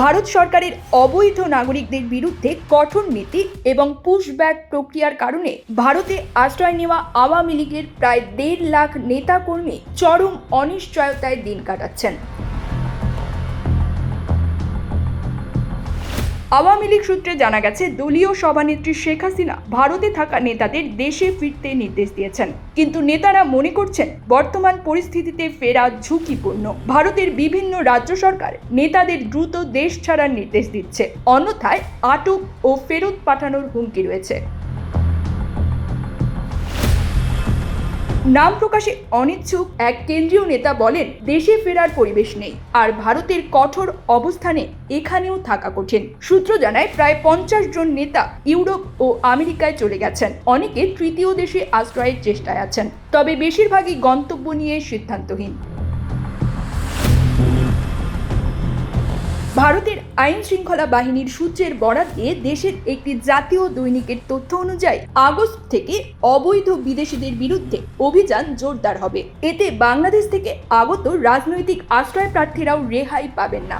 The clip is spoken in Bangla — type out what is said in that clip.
ভারত সরকারের অবৈধ নাগরিকদের বিরুদ্ধে কঠোর নীতি এবং পুশব্যাক প্রক্রিয়ার কারণে ভারতে আশ্রয় নেওয়া আওয়ামী লীগের প্রায় দেড় লাখ নেতাকর্মী চরম অনিশ্চয়তায় দিন কাটাচ্ছেন। আওয়ামী লীগ সূত্রে জানা গেছে, দলীয় সভানেত্রী শেখ হাসিনা ভারতে থাকা নেতাদের দেশে ফিরতে নির্দেশ দিয়েছেন। কিন্তু নেতারা মনে করছেন, বর্তমান পরিস্থিতিতে ফেরা ঝুঁকিপূর্ণ। ভারতের বিভিন্ন রাজ্য সরকার নেতাদের দ্রুত দেশ ছাড়ার নির্দেশ দিচ্ছে। অন্যথায় আটক ও ফেরত পাঠানোর হুমকি রয়েছে। নাম প্রকাশে অনিচ্ছুক এক কেন্দ্রীয় নেতা বলেন, দেশে ফেরার পরিবেশ নেই, আর ভারতের কঠোর অবস্থানে এখানেও থাকা কঠিন। সূত্র জানায়, প্রায় পঞ্চাশ জন নেতা ইউরোপ ও আমেরিকায় চলে গেছেন। অনেকে তৃতীয় দেশে আশ্রয়ের চেষ্টায় আছেন। তবে বেশিরভাগই গন্তব্য নিয়ে সিদ্ধান্তহীন। ভারতের আইন শৃঙ্খলা বাহিনীর সূত্রের বরাত দেশের একটি জাতীয় দৈনিকের তথ্য অনুযায়ী আগস্ট থেকে অবৈধ বিদেশিদের বিরুদ্ধে অভিযান জোরদার হবে। এতে বাংলাদেশ থেকে আগত রাজনৈতিক আশ্রয় প্রার্থীরাও রেহাই পাবেন না।